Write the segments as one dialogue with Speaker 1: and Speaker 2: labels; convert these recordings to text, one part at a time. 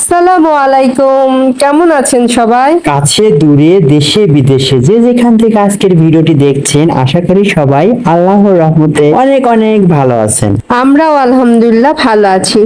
Speaker 1: আসসালামু আলাইকুম। কেমন আছেন সবাই?
Speaker 2: কাছে দূরে দেশে বিদেশে যে যেখান থেকে আজকের ভিডিওটি দেখছেন আশা করি সবাই আল্লাহর রহমতে অনেক অনেক ভালো আছেন।
Speaker 1: আমরাও আলহামদুলিল্লাহ ভালো আছি।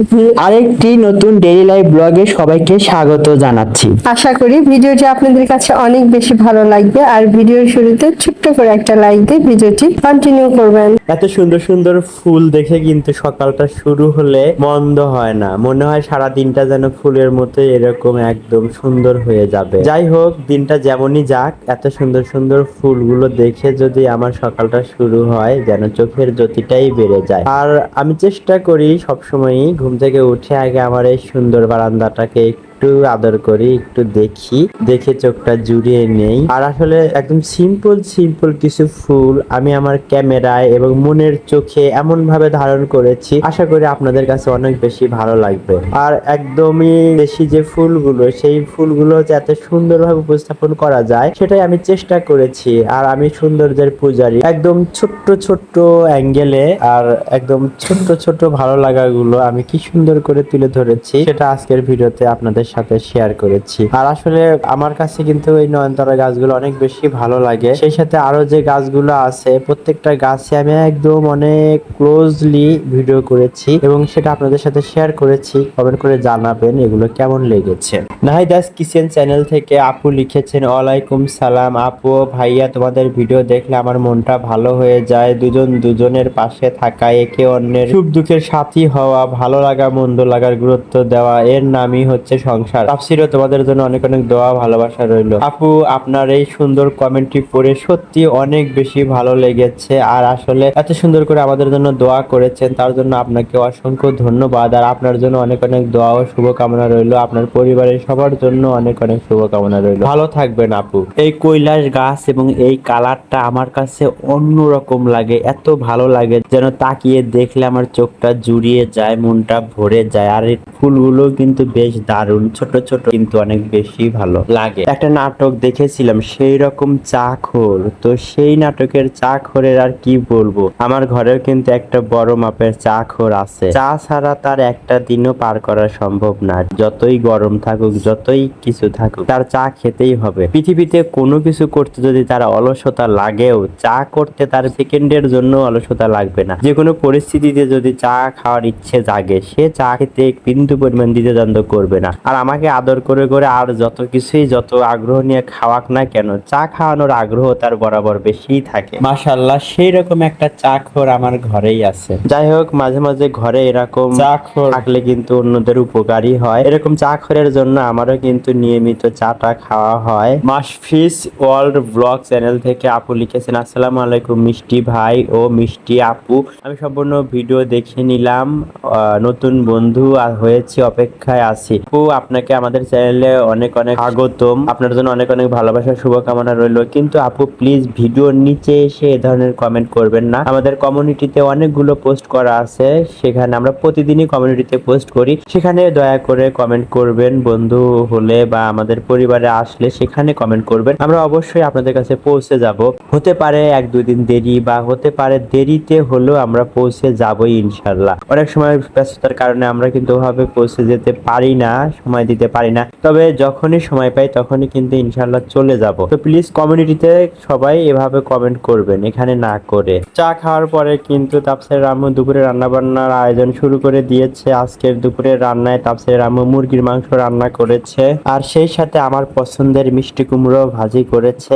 Speaker 2: আরেকটি নতুন ডেইলি লাইফ ব্লগে সবাইকে স্বাগত জানাচ্ছি।
Speaker 1: আশা করি ভিডিওটি আপনাদের কাছে অনেক বেশি ভালো লাগবে আর ভিডিওর শুরুতে ছোট্ট করে একটা লাইক দিয়ে ভিডিওটি কন্টিনিউ করবেন।
Speaker 2: এত সুন্দর সুন্দর ফুল দেখে কিন্তু সকালটা শুরু হলে মন্দ হয় না। মনে হয় সারা দিনটা যেন ফুলের মতো এরকম একদম সুন্দর হয়ে যাবে। যাই হোক দিনটা যেমনই যাক, এত সুন্দর সুন্দর ফুলগুলো দেখে যদি আমার সকালটা শুরু হয়, যেন চোখের জ্যোতিটাই বেড়ে যায়। আর আমি চেষ্টা করি সবসময়ই ঘুম থেকে উঠে আগে আমার এই সুন্দর বারান্দাটাকে একটু আদর করি, একটু দেখি। দেখে চোখটা জুড়িয়ে নেই। আর আসলে একদম সিম্পল সিম্পল কিছু ফুল আমি আমার ক্যামেরায় এবং মনের চোখে এমন ভাবে ধারণ করেছি। আশা করি আপনাদের কাছে অনেক বেশি ভালো লাগবে। আর একদমই বেশি যে ফুলগুলো, সেই ফুলগুলো যাতে সুন্দরভাবে উপস্থাপন করা যায়, সেটাই আমি চেষ্টা করেছি। আর আমি সৌন্দর্যের পূজারী। একদম ছোট্ট ছোট্ট অ্যাঙ্গেলে আর একদম ছোট্ট ছোট্ট ভালো লাগাগুলো আমি কি সুন্দর করে তুলে ধরেছি, সেটা আজকের ভিডিওতে আপনাদের সাথে শেয়ার করেছি। আর আসলে আমার কাছে কিন্তু এই নয়নতারা গাছগুলো অনেক বেশি ভালো লাগে। সেই সাথে আরও যে গাছগুলো আছে, প্রত্যেকটা গাছে আমি একদম অনেক ক্লোজলি ভিডিও করেছি এবং সেটা আপনাদের সাথে শেয়ার করেছি। কমেন্ট করে জানাবেন এগুলো কেমন লেগেছে। নাহিদাস কিচেন চ্যানেল থেকে আপু লিখেছেন, ওয়ালাইকুম সালাম আপু। ভাইয়া, তোমাদের ভিডিও দেখলে আমার মনটা ভালো হয়ে যায়। দুজন দুজনের পাশে থাকা, একে অন্যের সুখ দুঃখের সাথী হওয়া, ভালো লাগা, মন্দ লাগার গুরুত্ব দেওয়া। এর নামই হচ্ছে সংসার। তাফসিরও তোমাদের জন্য অনেক অনেক দোয়া, ভালোবাসা রইল। আপু, আপনার এই সুন্দর কমেন্টটি পড়ে সত্যি অনেক বেশি ভালো লেগেছে। আর আসলে এত সুন্দর করে আমাদের জন্য দোয়া করেছেন, তার জন্য আপনাকে অসংখ্য ধন্যবাদ। আর আপনার জন্য অনেক অনেক দোয়া ও শুভকামনা রইল। আপনার পরিবারের সবার জন্য অনেক অনেক শুভকামনা রইল। ভালো থাকবেন আপু। এই কৈলাস গাছ এবং এই কালারটা আমার কাছে অন্যরকম লাগে, এত ভালো লাগে যেন তাকিয়ে দেখলে আমার চোখটা জুড়িয়ে যায়, মনটা ভরে যায়। আর এই ফুলগুলো কিন্তু বেশ দারুণ ছোট ছোট কিন্তু অনেক বেশি ভালো লাগে। একটা নাটক দেখেছিলাম সেই রকম চাখোর তো সেই নাটকের চাখোরের আর কি বলব? আমার ঘরেও কিন্তু একটা বড় মাপের চাখোর আছে। চা ছাড়া তার একটা দিনও পার করা সম্ভব না। যতই গরম থাকুক, যতই কিছু থাকুক, তার চা খেতেই হবে। পৃথিবীতে কোনো কিছু করতে যদি তার অলসতা লাগেও, চা করতে তার সেকেন্ডের জন্য অলসতা লাগবে না। যে কোনো পরিস্থিতিতে যদি চা খাওয়ার ইচ্ছে জাগে, সে চা খেতে বিন্দু পরিমাণ দিতে দ্বন্দ্ব করবে না। আর আমাকে আদর করে করে আর যত কিছুই যত আগ্রহ নিয়ে খাওয়াক না কেন চা খাওয়ানোর আগ্রহ তার বরাবর বেশিই থাকে। মাশাল্লাহ সেই রকম একটা চা খোর আমার ঘরেই আছে। যাই হোক মাঝে মাঝে ঘরে এরকম চা খোর। থাকলে কিন্তু অন্যদের উপকারী হয়। এরকম চা খোরের জন্য আমারও কিন্তু নিয়মিত চাটা খাওয়া হয়। মাসফিস ওয়ার্ল্ড ব্লগ চ্যানেল থেকে আপু লিখেছেন আসসালামু আলাইকুম মিষ্টি ভাই ও মিষ্টি আপু। আমি সম্পূর্ণ ভিডিও দেখে নিলাম। আহ, নতুন বন্ধু আর হয়েছি অপেক্ষায় আছি। আপু আপনাকে আমাদের চ্যানেলে অনেক অনেক স্বাগতম। আপনার জন্য অনেক অনেক ভালোবাসা, শুভকামনা রইল। কিন্তু আপু প্লিজ ভিডিওর নিচে এসে এ ধরনের কমেন্ট করবেন না। আমাদের কমিউনিটিতে অনেকগুলো পোস্ট করা আছে। সেখানে আমরা প্রতিদিনই কমিউনিটিতে পোস্ট করি। সেখানে দয়া করে কমেন্ট করবেন, বন্ধু হলে বা আমাদের পরিবারে আসলে সেখানে কমেন্ট করবেন। আমরা অবশ্যই আপনাদের কাছে পৌঁছে যাব। হতে পারে এক দুই দিন দেরি বা হতে পারে দেরিতে হলেও আমরা পৌঁছে যাবই ইনশাল্লাহ অনেক সময় ব্যস্ততার কারণে আমরা কিন্তু ওভাবে পৌঁছে যেতে পারি না। সময় দিতে পারি না। তবে যখনই সময় পাই তখনই কিন্তু ইনশাল্লাহ চলে যাব। তো প্লিজ কমিউনিটিতে সবাই এভাবে কমেন্ট করবেন, এখানে না করে। চা খাওয়ার পরে কিন্তু তাপসের রামু দুপুরে রান্না বান্নার আয়োজন শুরু করে দিয়েছে। আজকের দুপুরের রান্নায় তাপসের রামু মুরগির মাংস রান্না করেছে। আর সেই সাথে আমার পছন্দের মিষ্টি কুমড়ো ভাজি করেছে।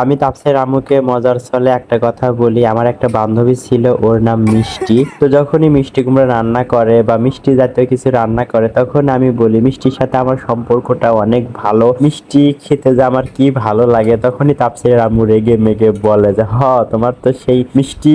Speaker 2: আমি তাপসের রামুকে মজার ছলে একটা কথা বলি, আমার একটা বান্ধবী ছিল, ওর নাম মিষ্টি। তো যখনই মিষ্টি কুমড়ো রান্না করে বা মিষ্টি জাতীয় কিছু রান্না করে, তখন আমি বলি মিষ্টির সাথে আমার সম্পর্কটা অনেক ভালো। মিষ্টি খেতে যে আমার কি ভালো লাগে, তখনই তাপসের আম্মু রেগে মেগে বলে যে, হ, তোমার তো সেই মিষ্টি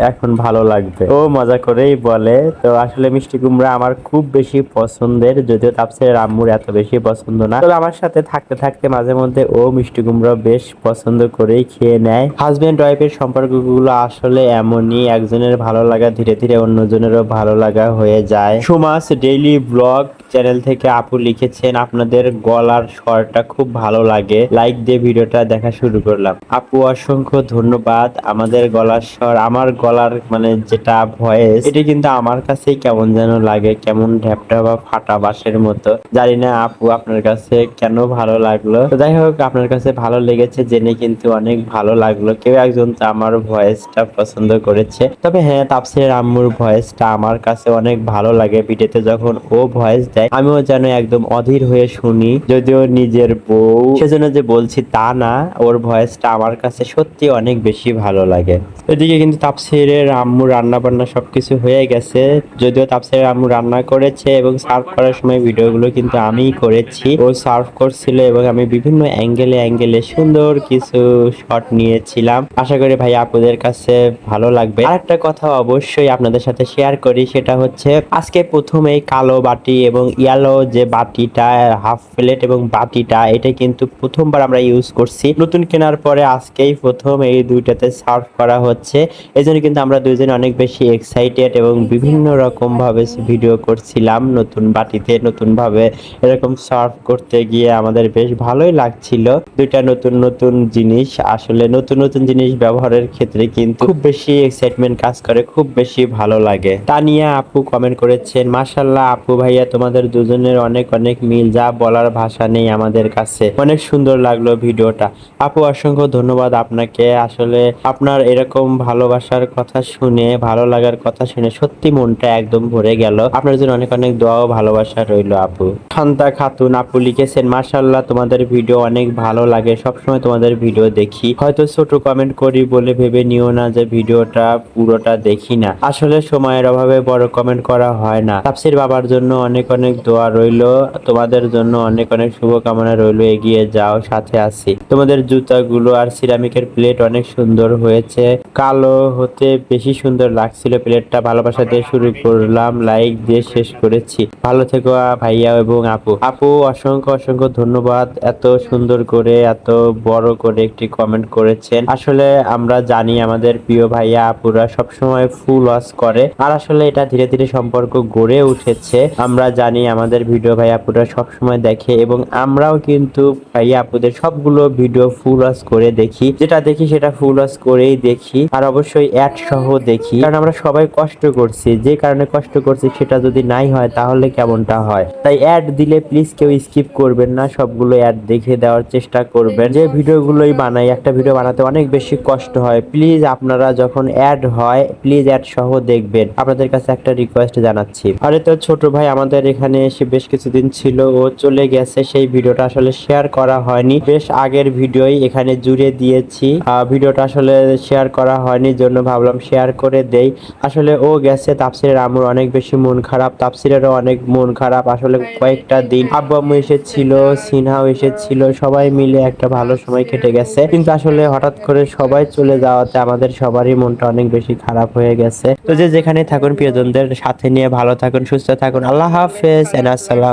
Speaker 2: এখন ভালো লাগবে। ও মজা করেই বলে, তো আসলে মিষ্টি কুমড়া আমার খুব বেশি পছন্দের, যদিও তাপসের আম্মুর এত বেশি পছন্দ না। তবে আমার সাথে থাকতে থাকতে মাঝে মধ্যে ও মিষ্টি কুমড়া বেশ পছন্দ করেই খেয়ে নেয়। হাজবেন্ড ওয়াইফের সম্পর্কগুলো আসলে এমনই, একজনের ভালো লাগা ধীরে ধীরে অন্যজনেরও ভালো লাগা হয়ে যায়। সুমাস ডেইলি ব্লগ চ্যানেল থেকে আপু লিখেছেন, আপনাদের গলার স্বরটা খুব ভালো লাগে। লাইক দিয়ে ভিডিওটা দেখা শুরু করলাম। আপু, অসংখ্য ধন্যবাদ। আমাদের গলার স্বর, আমার গলার মানে যেটা ভয়েস, এটি কিন্তু আমার কাছেই কেমন যেন লাগে, কেমন ঢ্যাপটা বা ফাটা বাঁশের মতো। জানি না আপু, আপনার কাছে কেন ভালো লাগল? তো যাই হোক, আপনার কাছে ভালো লেগেছে জেনে কিন্তু অনেক ভালো লাগল। কেউ একজন তো আমার ভয়েসটা পছন্দ করেছে। তবে হ্যাঁ তাপসির আম্মুর ভয়েসটা আমার কাছে অনেক ভালো লাগে। ভিডিওতে যখন ও ভয়েস দেয়, আমিও যেন একদম অধীর হয়ে শুনি, যদিও নিজের বউ, সেজন্য যে বলছি তা না, ওর ভয়েসটা আমার কাছে সত্যি অনেক বেশি ভালো লাগে। এদিকে কিন্তু তাপসিরের আম্মু রান্না বান্না সবকিছু হয়ে গেছে, যদিও তাপসিরের আম্মু রান্না করেছে এবং সার্ভ করার সময় ভিডিওগুলো কিন্তু আমিই করেছি। ও সার্ভ করছিল এবং আমি বিভিন্ন অ্যাঙ্গেলে অ্যাঙ্গেলে সুন্দর কিছু শট নিয়েছিলাম। আশা করি ভাই আপুদের কাছে ভালো লাগবে। আর একটা কথা অবশ্যই আপনাদের সাথে শেয়ার করি, সেটা হচ্ছে আজকে প্রথম কালো বাটি এবং ইয়ালো যে বাটিটা হাফ প্লেট এবং বাটিটা, এটা কিন্তু প্রথমবার আমরা ইউজ করছি। নতুন কেনার পরে আজকেই প্রথম এই দুইটাতে সার্ভ করা হচ্ছে। এই জন্য কিন্তু আমরা দুইজন অনেক বেশি এক্সাইটেড এবং বিভিন্ন রকম ভাবে ভিডিও করছিলাম নতুন বাটিতে নতুন ভাবে এরকম সার্ভ করতে গিয়ে আমাদের বেশ ভালোই লাগছিল। দুইটা নতুন নতুন জিনিস, আসলে নতুন নতুন জিনিস ব্যবহারের ক্ষেত্রে কিন্তু খুব বেশি এক্সাইটমেন্ট কাজ করে, খুব বেশি ভালো লাগে। তা নিয়ে আপু কমেন্ট করেছেন মাশাল্লাহ আপু ভাইয়া, তোমাদের দুজনের অনেক অনেক অনেক মিল, যা বলার ভাষা নেই আমাদের কাছে। অনেক সুন্দর লাগল ভিডিওটা। আপু, অসংখ্য ধন্যবাদ আপনাকে। আসলে আপনার এরকম ভালোবাসার কথা শুনে, ভালো লাগার কথা শুনে সত্যি মনটা একদম ভরে গেল। আপনার জন্য অনেক অনেক দোয়া ও ভালোবাসা রইল, আপু। খান্তা খাতুন, আপু লিখেছেন মাশাল্লাহ তোমাদের ভিডিও অনেক ভালো লাগে। সবসময় তোমাদের ভিডিও দেখি। হয়তো ছোট কমেন্ট করি বলে ভেবে নিও না যে ভিডিওটা পুরোটা দেখি না। আসলে সময়ের অভাবে বড় কমেন্ট করা হয় না। তাপসির বাবার জন্য অনেক অনেক দোয়া রইল। তোমাদের জন্য অনেক অনেক শুভকামনা রইল, এগিয়ে যাও, সাথে আছি। তোমাদের জুতাগুলো আর সিরামিকের প্লেট অনেক সুন্দর হয়েছে। কালো হতে বেশি সুন্দর লাগছিল প্লেটটা ভালোবাসা দিয়ে শুরু করলাম লাইক দিয়ে শেষ করেছি। ভালো থেকো ভাইয়া এবং আপু। আপু, অসংখ্য অসংখ্য ধন্যবাদ। এত সুন্দর করে, এত বড় করে একটি কমেন্ট করেছেন। আসলে আমরা জানি আমাদের প্রিয় ভাইয়া, আপুরা সবসময় ফুল ওয়াশ করে। আর আসলে এটা ধীরে ধীরে সম্পর্ক গড়ে উঠেছে। আমরা জানি আমাদের ভিডিও ভাই আপুরা সবসময় দেখে এবং আমরাও কিন্তু ভাইয়া আপুদের সবগুলো ভিডিও ফুল ওয়াশ করে দেখি। যেটা দেখি সেটা ফুল ওয়াশ করেই দেখি। আর অবশ্যই অ্যাড সহ দেখি। কারণ আমরা সবাই কষ্ট করছি। যে কারণে কষ্ট করছি সেটা যদি নাই হয় তাহলে কেমনটা হয়? তাই অ্যাড দিলে প্লিজ কেউ স্কিপ করবেন না। সবগুলো অ্যাড দেখে দেওয়ার চেষ্টা করবেন। যে ভিডিওগুলোই বানাই, একটা ভিডিও বানাতে অনেক বেশি কষ্ট হয়। প্লিজ আপনারা যখন অ্যাড হয় প্লিজ অ্যাড সহ দেখবেন। আপনাদের কাছে একটা রিকোয়েস্ট জানাচ্ছি। আরে তো ছোট ভাই, আমাদের এখানে এসে বেশ কিছুদিন ছিল ও চলে গেছে। সেই ভিডিওটা আসলে শেয়ার করা হয়নি। বেশ আগের ভিডিওই এখানে জুড়ে দিয়েছি। ভিডিওটা আসলে শেয়ার করা হয়নি জন্য ভাবলাম শেয়ার করে দেই। আসলে ও গেছে তাপসিরের আমুর অনেক বেশি মন খারাপ। তাপসিরেরও অনেক মন খারাপ। আসলে কয়েকটা দিন আব্বু আম্মু এসেছিল সিনহাও এসেছিল সবাই মিলে একটা ভালো সময় কেটে গেছে। কিন্তু আসলে হঠাৎ করে সবাই চলে যাওয়াতে আমাদের সবারই মনটা অনেক বেশি খারাপ হয়ে গেছে। তো যে যেখানে থাকুন প্রিয়জনদের সাথে নিয়ে ভালো থাকুন সুস্থ থাকুন। আল্লাহ হাফেজ এন্ড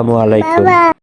Speaker 2: আসসালামু আলাইকুম।